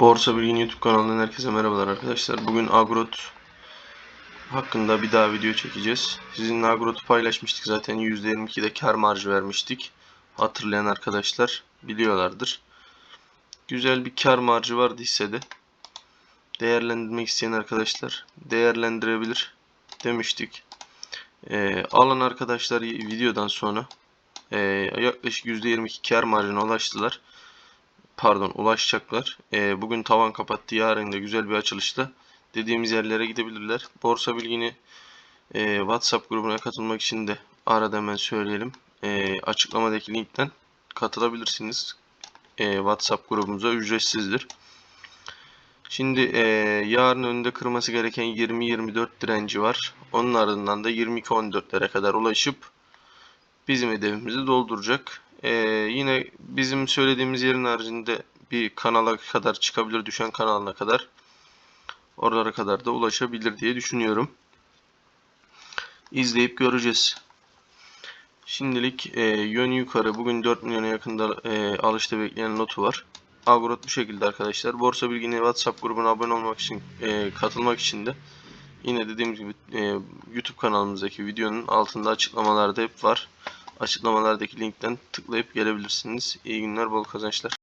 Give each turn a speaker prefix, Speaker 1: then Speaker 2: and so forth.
Speaker 1: Borsa Bilgin YouTube kanalından herkese merhabalar arkadaşlar. Bugün Agrot hakkında bir daha video çekeceğiz. Sizinle Agrot'u paylaşmıştık zaten %22'de kar marjı vermiştik. Hatırlayan arkadaşlar biliyorlardır. Güzel bir kar marjı vardı hissede. Değerlendirmek isteyen arkadaşlar değerlendirebilir demiştik. Ee, alan arkadaşlar videodan sonra e, yaklaşık %22 kar marjına ulaştılar pardon ulaşacaklar. Ee, bugün tavan kapattı. Yarın da güzel bir açılışla dediğimiz yerlere gidebilirler. Borsa bilgini e, WhatsApp grubuna katılmak için de arada hemen söyleyelim. E, açıklamadaki linkten katılabilirsiniz. E, WhatsApp grubumuza ücretsizdir. Şimdi e, yarın önünde kırması gereken 20-24 direnci var. Onun ardından da 22-14'lere kadar ulaşıp bizim hedefimizi dolduracak. Ee, yine bizim söylediğimiz yerin haricinde bir kanala kadar çıkabilir, düşen kanalına kadar. Oralara kadar da ulaşabilir diye düşünüyorum. İzleyip göreceğiz. Şimdilik e, yön yukarı. Bugün 4 milyona yakında e, alışta bekleyen notu var. Agrot bu şekilde arkadaşlar. Borsa Bilgini WhatsApp grubuna abone olmak için, e, katılmak için de yine dediğim gibi e, YouTube kanalımızdaki videonun altında açıklamalarda hep var. Açıklamalardaki linkten tıklayıp gelebilirsiniz. İyi günler, bol kazançlar.